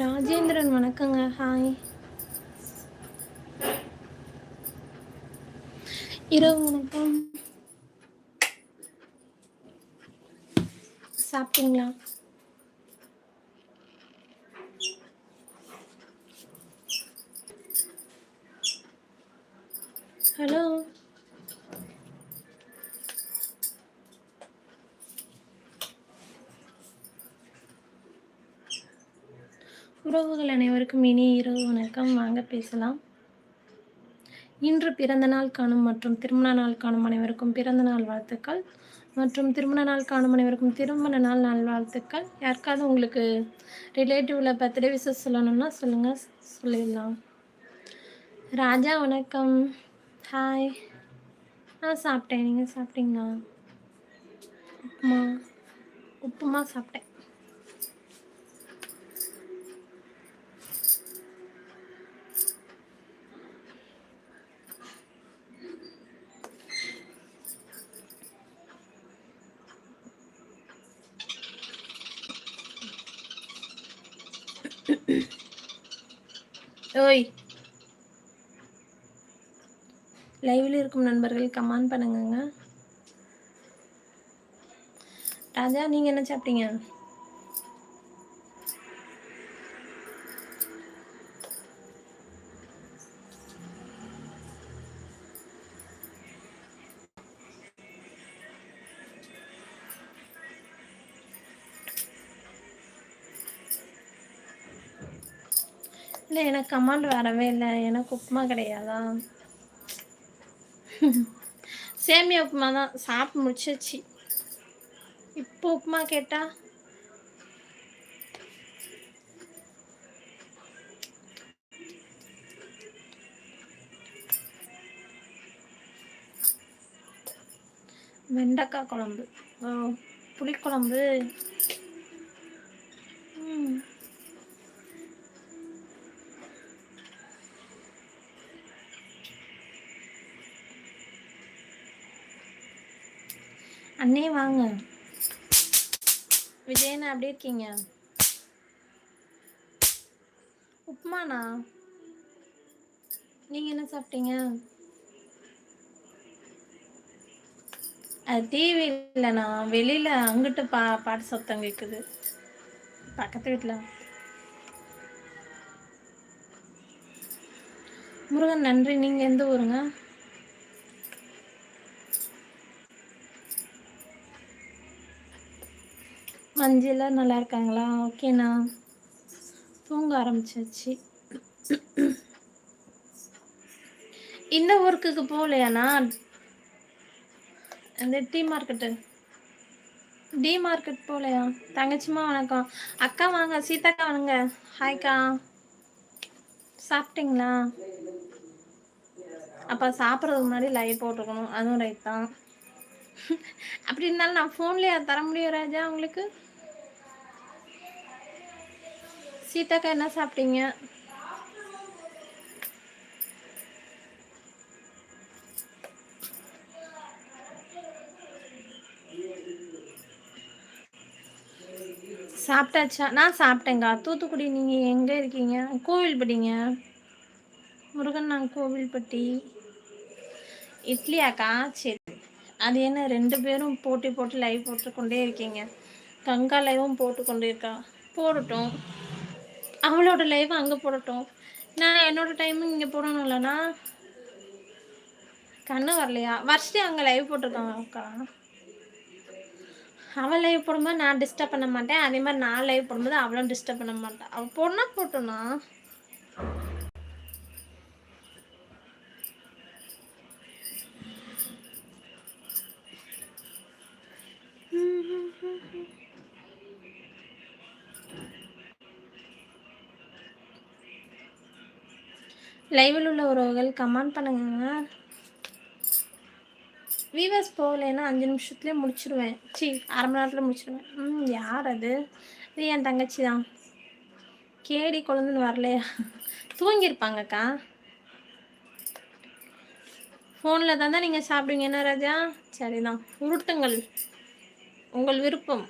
ராஜேந்திரன் வணக்கங்க. ஹாய் இரவு வணக்கம். சாப்பிட்டீங்களா? ஹலோ உறவுகள் அனைவருக்கும் இனிய இரவு வணக்கம். வாங்க பேசலாம். இன்று பிறந்த நாள் காணும் மற்றும் திருமண நாள் காணும் அனைவருக்கும் பிறந்த நாள் வாழ்த்துக்கள். மற்றும் திருமண நாள் காணும் அனைவருக்கும் திருமண நாள் நல்வாழ்த்துக்கள் யாருக்காவது உங்களுக்கு ரிலேட்டிவில் பர்த்டே விஷஸ் சொல்லணும்னா சொல்லுங்கள் சொல்லிடலாம். ராஜா வணக்கம். ஹாய் ஆ சாப்பிட்டேன். நீங்கள் சாப்பிட்டீங்களா? உப்புமா. உப்புமா சாப்பிட்டேன். ஓய். லைவில் இருக்கும் நண்பர்கள் கமெண்ட் பண்ணுங்கங்க. ராஜா நீங்கள் என்ன சாப்பிட்டீங்க? இல்லை எனக்கு கமாண்ட் வரவே இல்லை. எனக்கு உப்புமா கிடையாதா? சேமியா உப்புமா தான். சாப்பிட்டு முடிச்சிச்சு. இப்போ உப்புமா கேட்டா? வெண்டைக்காய் குழம்பு. புளிக்குழம்பு. ம். அண்ணே வாங்க. விஜயண்ணா எப்படி இருக்கீங்க? உப்புமாண்ணா? நீங்கள் என்ன சாப்பிட்டீங்க? அது டிவி இல்லைண்ணா. வெளியில் அங்கிட்டு பா பாட்டு சத்தம் கேட்குது பக்கத்து வீட்டில் முருகன் நன்றி. நீங்கள் எந்த ஊருங்க? மஞ்சளா நல்லா இருக்காங்களா ஓகேண்ணா. தூங்க ஆரம்பிச்சாச்சு. இந்த ஒர்க்குக்கு போகலையாண்ணா? இந்த டி மார்க்கெட்டு. டி மார்க்கெட் போகலையா? தங்கச்சிமா வணக்கம். அக்கா வாங்க. சீதாக்கா வாங்க. ஹாய்க்கா. சாப்பிட்டீங்களா? அப்போ சாப்பிட்றதுக்கு முன்னாடி லைவ் போட்டுருக்கணும். அதுவும் ரைட் தான். அப்படி இருந்தாலும் நான் ஃபோன்லேயே தர முடியும் ராஜா உங்களுக்கு? சீதாக்கா என்ன சாப்பிட்டீங்க? சாப்பிட்டாச்சா? நான் சாப்பிட்டேங்க்கா தூத்துக்குடி நீங்கள் எங்கே இருக்கீங்க? கோவில்பட்டிங்க? முருகன் நான் கோவில்பட்டி. இட்லியாக்கா? சரி. அது என்ன ரெண்டு பேரும் போட்டி போட்டு லைவ் போட்டுக்கொண்டே இருக்கீங்க. கங்கா லைவும் போட்டுக்கொண்டே இருக்கா? போடட்டும். அவளோட லைவ் அங்கே போடட்டும். நான் என்னோட டைமும் இங்கே போடணும்லண்ணா. கண்ணு வரலையா? வருஷம் அங்கே லைவ் போட்டிருக்காங்க அக்கா. அவள் லைவ் போடும்போது நான் டிஸ்டர்ப் பண்ண மாட்டேன். அதே மாதிரி நான் லைவ் போடும்போது அவளும் டிஸ்டர்ப் பண்ண மாட்டேன் அவள் போடனா போட்டோண்ணா லைவில் உள்ள உறவுகள் கமெண்ட் பண்ணுங்க வீவர்ஸ் போகலைன்னா அஞ்சு நிமிஷத்துலேயே முடிச்சிடுவேன் சி அரை மணி நேரத்தில் முடிச்சிடுவேன் ம் யார் அது? இது என் தங்கச்சி தான். கேடி குழந்தைன்னு வரலையா? தூங்கியிருப்பாங்கக்கா. ஃபோனில் தான் தான் நீங்கள் சாப்பிடுவீங்க என்ன ராஜா? சரிதான். உருட்டுங்கள். உங்கள் விருப்பம்.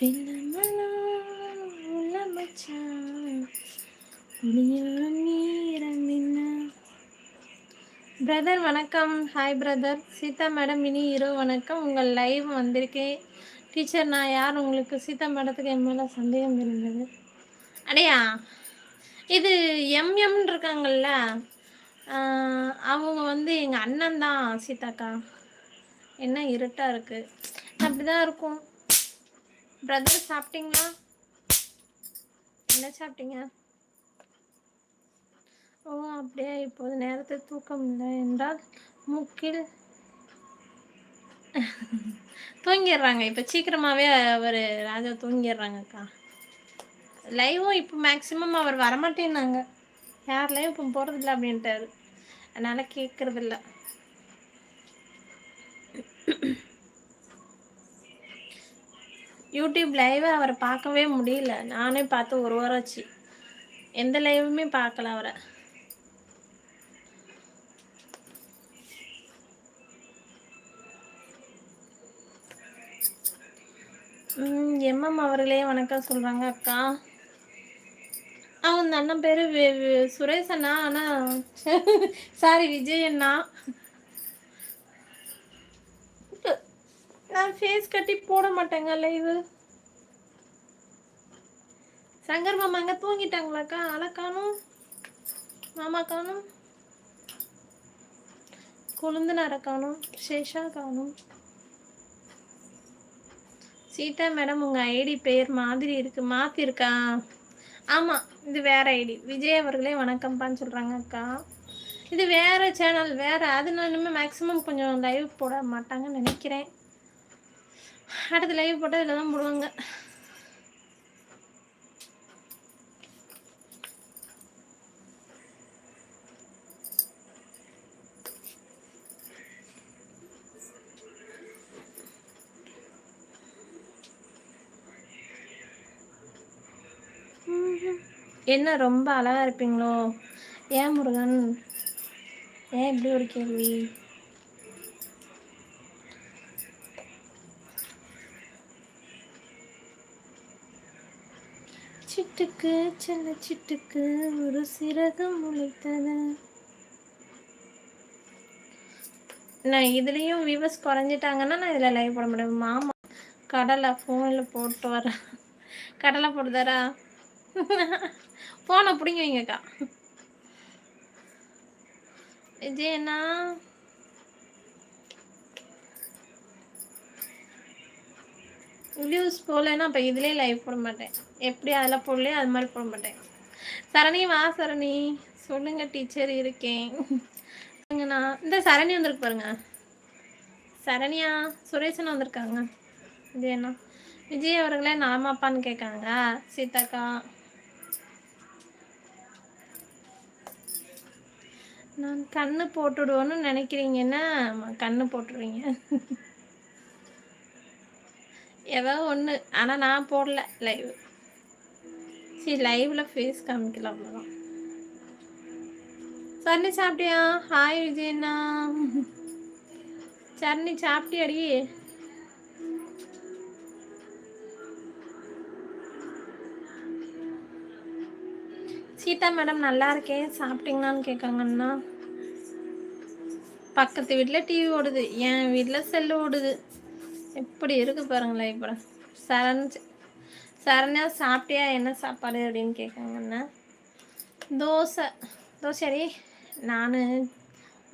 பிரதர் வணக்கம். ஹாய் பிரதர் சீதா மேடம் இனி இரவு வணக்கம். உங்கள் லைவ் வந்திருக்கேன். டீச்சர் நான் யார்? உங்களுக்கு சீதா மேடத்துக்கு என் மேலே சந்தேகம் இருந்தது. அடையா? இது எம்எம் இருக்காங்கல்ல. அவங்க வந்து எங்கள் அண்ணன் தான் சீதாக்கா. என்ன இருட்டாக இருக்குது அப்படி தான் இருக்கும். பிரதர் சாப்பிட்டீங்களா? என்ன சாப்பிட்டீங்க? ஓ அப்படியே இப்போது நேரத்தில் தூக்கம் இல்லை என்றால் மூக்கில் தூங்கிடுறாங்க. இப்போ சீக்கிரமாகவே அவர் ராஜா தூங்கிடுறாங்கக்கா லைவும் இப்போ மேக்ஸிமம் அவர் வரமாட்டேன்னாங்க. யார் லைவ் இப்போ போகிறதில்ல அப்படின்ட்டாரு. அதனால் கேட்குறதில்ல யூடியூப் லைவை அவரை பார்க்கவே முடியல. நானே பார்த்து ஒரு வாரம் ஆச்சு. எந்த லைவுமே பார்க்கல அவரை. எம்எம் அவர்களே வணக்கம் சொல்கிறாங்க அக்கா. அவங்க அண்ணன் பேர் சுரேஷ் அண்ணா. ஆனால் சாரி விஜய் அண்ணா. நான் ஃபேஸ் கட்டி போட மாட்டேங்க லைவு சங்கர் மாமா அங்கே தூங்கிட்டாங்களாக்கா? அலை மாமா காணும். கொழுந்தனார காணும். சேஷா காணும். சீதா மேடம் உங்கள் ஐடி பெயர் மாதிரி இருக்கு மாற்றிருக்கா ஆமாம் இது வேற ஐடி. விஜய் அவர்களே வணக்கம்ப்பான்னு சொல்கிறாங்க அக்கா. இது வேற சேனல் வேற அது நான் மேக்ஸிமம் கொஞ்சம் லைவ் போட மாட்டாங்கன்னு நினைக்கிறேன். அடுத்து லைவ் போட்டால் இதில் தான் போடுவாங்க. என்ன ரொம்ப அழகா இருப்பீங்களோ? ஏன் முருகன்? ஏன் இப்படி ஒரு கேள்வி? சிட்டுக்கு சின்ன சிட்டுக்கு ஒரு சிறகு முளைத்தது. நான் இதுலேயும் வியூவர்ஸ் குறைஞ்சிட்டாங்கன்னா நான் இதில் லைவ் போட முடியும். மாமா கடலை ஃபோனில் போட்டு வர. கடலை போட்டு தரா. போன பிடிங்க வைங்கக்கா. விஜயண்ணா வியூஸ் போகலன்னா அப்போ இதுலேயே லைவ் போட மாட்டேன். எப்படி அதில் போடலையே அது மாதிரி போட மாட்டேன். சரணி வா சரணி. சொல்லுங்க டீச்சர் இருக்கேன். சொல்லுங்கண்ணா இந்த சரணி வந்திருக்கு பாருங்க. சரணியா சுரேஷன் வந்திருக்காங்க. விஜயண்ணா விஜய் அவர்களே நலமாப்பான்னு கேட்காங்க சீதாக்கா. நான் கண்ணு போட்டுடுவோன்னு நினைக்கிறீங்கன்னா கண்ணு போட்டுருவீங்க ஏதோ ஒன்று ஆனால் நான் போடல. லைவ் சரி லைவில் ஃபேஸ் காமிக்கல அவ்வளோதான் சரணி சாப்பிட்டியா? ஹாய் விஜயண்ணா. சரணி சாப்பிட்டியாடி? சீதா மேடம் நல்லா இருக்கேன். சாப்பிட்டீங்களான்னு கேட்காங்கண்ணா பக்கத்து வீட்டில் டிவி ஓடுது. என் வீட்டில் செல்லு ஓடுது. எப்படி இருக்கு பாருங்களேன் இப்போ. சரண் சரண்யா சாப்பிட்டியா? என்ன சாப்பாடு அப்படின்னு கேட்காங்கண்ணா தோசை. தோசை நான்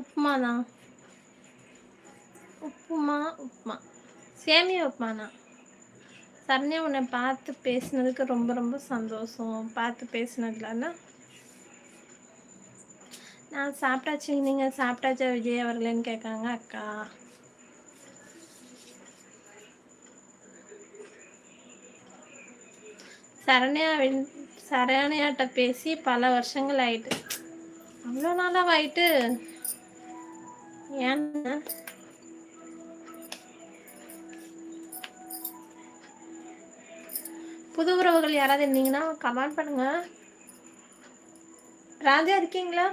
உப்புமா தான் உப்புமா உப்புமா. சேமியா உப்புமாண்ணா. சரண்யா உன்னை பார்த்து பேசினதுக்கு ரொம்ப ரொம்ப சந்தோஷம். பார்த்து பேசினதுலன்னா நான் சாப்பிட்டாச்சு நீங்கள் சாப்பிட்டாச்சா விஜய் அவர்களேன்னு கேட்காங்க அக்கா. சரண்யா சரண்யாட்ட பேசி பல வருஷங்கள் ஆயிட்டு அவ்வளோ நாளாக ஆயிட்டு ஏன்னா புது உறவுகள் யாராவது இருந்தீங்கன்னா கமெண்ட் பண்ணுங்க. ராஜா இருக்கீங்களா?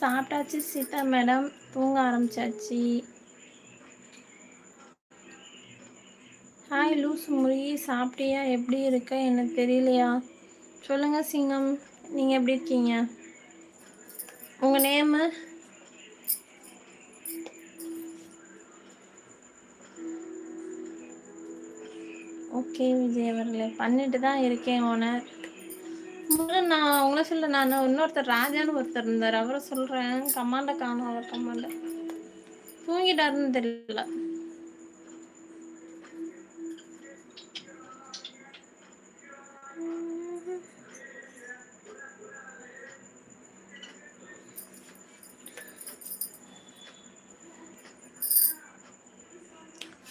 சாப்பிட்டாச்சு. சீதா மேடம் தூங்க ஆரம்பிச்சாச்சு. ஹாய் லூஸ் முருகி சாப்பிட்டியா? எப்படி இருக்க? எனக்கு தெரியலையா? சொல்லுங்கள் சிங்கம். நீங்கள் எப்படி இருக்கீங்க? உங்கள் நேமு? ஓகே விஜய் அவர்களே. பண்ணிட்டு தான் இருக்கேன் ஓனர். நான் உங்களை சொல்ல நான் இன்னொருத்தர் ராஜான்னு ஒருத்தர் இருந்தார். அவரை சொல்றேன். கமாண்ட காணும் அவர் கமாண்ட தூங்கிட்டாருன்னு தெரியல.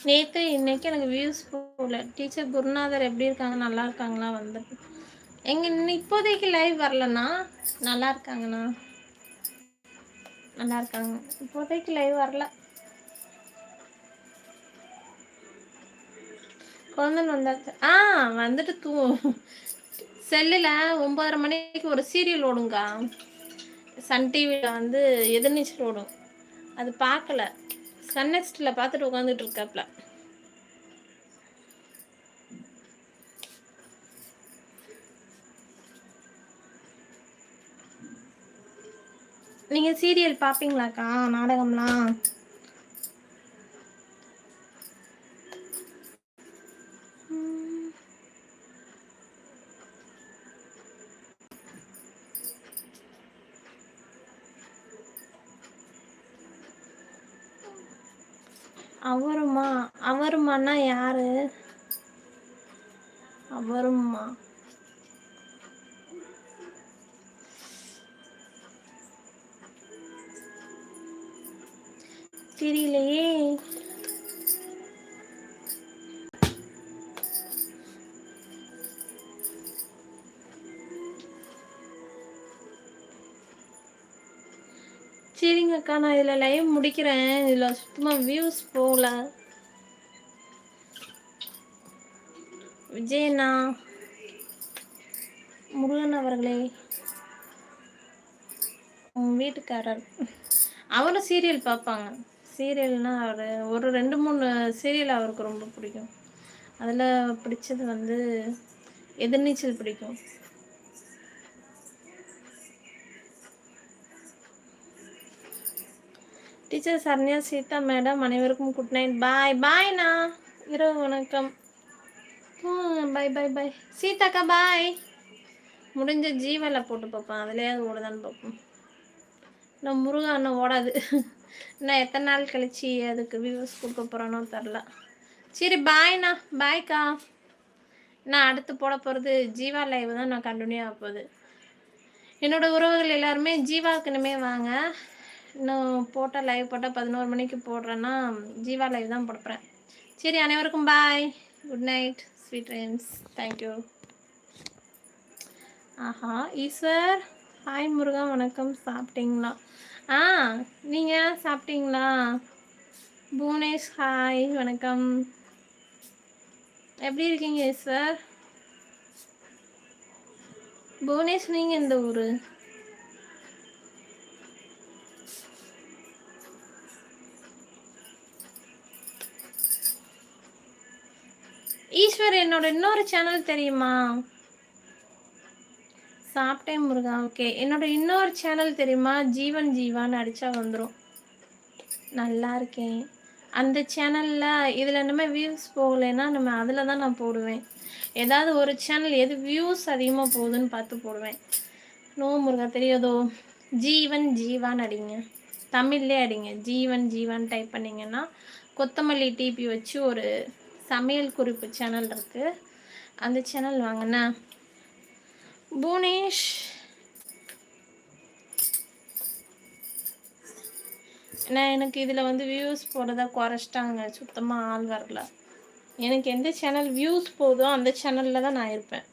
நேற்று இன்னைக்கு எனக்கு வியூஸ் போகல டீச்சர் குருநாதர் எப்படி இருக்காங்க? நல்லா இருக்காங்களா? வந்து எங்க இப்போதைக்கு லைவ் வரலண்ணா. நல்லா இருக்காங்கண்ணா. நல்லா இருக்காங்க. இப்போதைக்கு லைவ் வரல. குழந்தைன்னு வந்தாச்சு. ஆ வந்துட்டு தூ செல்லில் ஒம்பதரை மணிக்கு ஒரு சீரியல் ஓடுங்கா. சன் டிவியில் வந்து எதிர்நீச்சல் ஓடும். அது பார்க்கல. சன் நெக்ஸ்டில் பார்த்துட்டு உட்காந்துட்டு இருக்காப்ல. சீரியல் பார்ப்பீங்களாக்கா நாடகம்லாம்? அவருமா? அவருமானா யாரு? அவருமா. தெரியலையே. சரிங்கக்கா நான் இதில் லைவ் முடிக்கிறேன். இதில் சுத்தமாக வியூஸ் போகல. விஜயண்ணா முருகன் அவர்களே. உங்கள் வீட்டுக்காரர். அவரும் சீரியல் பார்ப்பாங்க. சீரியல்னால் அவர் ஒரு ரெண்டு மூணு சீரியல் அவருக்கு ரொம்ப பிடிக்கும். அதில் பிடிச்சது வந்து எதிர்நீச்சல் பிடிக்கும். டீச்சர் சரண்யா சீதா மேடம் அனைவருக்கும் குட் நைட் பாய் பாய்ண்ணா இரவு வணக்கம். பாய் பாய் பாய் சீதாக்கா பாய் முடிஞ்ச ஜீவலை போட்டு பார்ப்பேன் அதுலேயாவது ஓடுதான்னு பார்ப்போம். இன்னும் முருகா அண்ணன் ஓடாது. இன்னும் எத்தனை நாள் கழிச்சு அதுக்கு வியூஸ் கொடுக்க போகிறானோ தெரில சரி பாய்ண்ணா பாய்க்கா நான் அடுத்து போட போகிறது ஜீவா லைவ் தான் நான் கண்டினியூ ஆக போகுது. என்னோடய உறவுகள் எல்லாருமே ஜீவாவுக்கு இனிமேல் வாங்க. இன்னும் போட்டால் லைவ் போட்டால் பதினோரு மணிக்கு போடுறேன்னா ஜீவா லைவ் தான் போடுறேன் சரி அனைவருக்கும் bye good night sweet dreams thank you Aha Eswar. Hi Muruga. வணக்கம். சாப்பிட்டீங்களா? ஆ நீங்கள் சாப்பிட்டீங்களா? புவனேஷ் ஹாய் வணக்கம். எப்படி இருக்கீங்க சார் புவனேஷ் நீங்கள் எந்த ஊர்? ஈஸ்வர் என்னோட இன்னொரு சேனல் தெரியுமா? சாப்பிட்டேன் முருகா. ஓகே என்னோட இன்னொரு சேனல் தெரியுமா? ஜீவன் ஜீவான்னு அடித்தா வந்துடும் நல்லா இருக்கேன். அந்த சேனலில் இதில் நம்ம வியூஸ் போகலைன்னா நம்ம அதில் தான் நான் போடுவேன். ஏதாவது ஒரு சேனல் எது வியூஸ் அதிகமாக போகுதுன்னு பார்த்து போடுவேன். நோ முருகா தெரியாதோ? ஜீவன் ஜீவான்னு அடிங்க. தமிழ்லே அடிங்க. ஜீவன் ஜீவான் டைப் பண்ணிங்கன்னா கொத்தமல்லி டிபி வச்சு ஒரு சமையல் குறிப்பு சேனல் இருக்குது அந்த சேனல் வாங்கினேன் புவனேஷ். நான் எனக்கு இதில் வந்து வியூஸ் போடுறதா குறைச்சிட்டாங்க. சுத்தமாக ஆள் வரல. எனக்கு எந்த சேனல் வியூஸ் போதோ அந்த சேனலில் தான் நான் இருப்பேன்.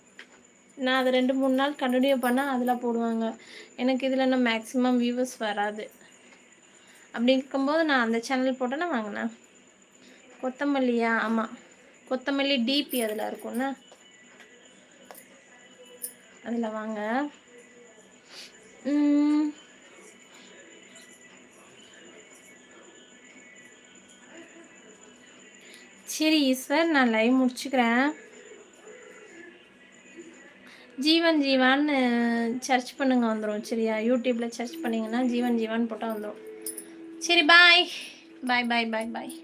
நான் அதை ரெண்டு மூணு நாள் கண்டினியூ பண்ணால் அதில் போடுவாங்க. எனக்கு இதில் இன்னும் மேக்ஸிமம் வியூவர்ஸ் வராது. அப்படி இருக்கும்போது நான் அந்த சேனல் போட்டேன்னா வாங்கினேன். கொத்தமல்லியா? ஆமாம் கொத்தமல்லி டிபி அதில் இருக்குண்ணா அதில் வாங்க. சரி ஈஸ்வர் நான் லைவ் முடிச்சுக்கிறேன். ஜீவன் ஜீவான் சர்ச் பண்ணுங்க வந்துடும் சரியா? யூடியூப்பில் சர்ச் பண்ணிங்கன்னா ஜீவன் ஜீவான் போட்டால் வந்துடும் சரி பாய் பாய் பாய் பாய் பாய்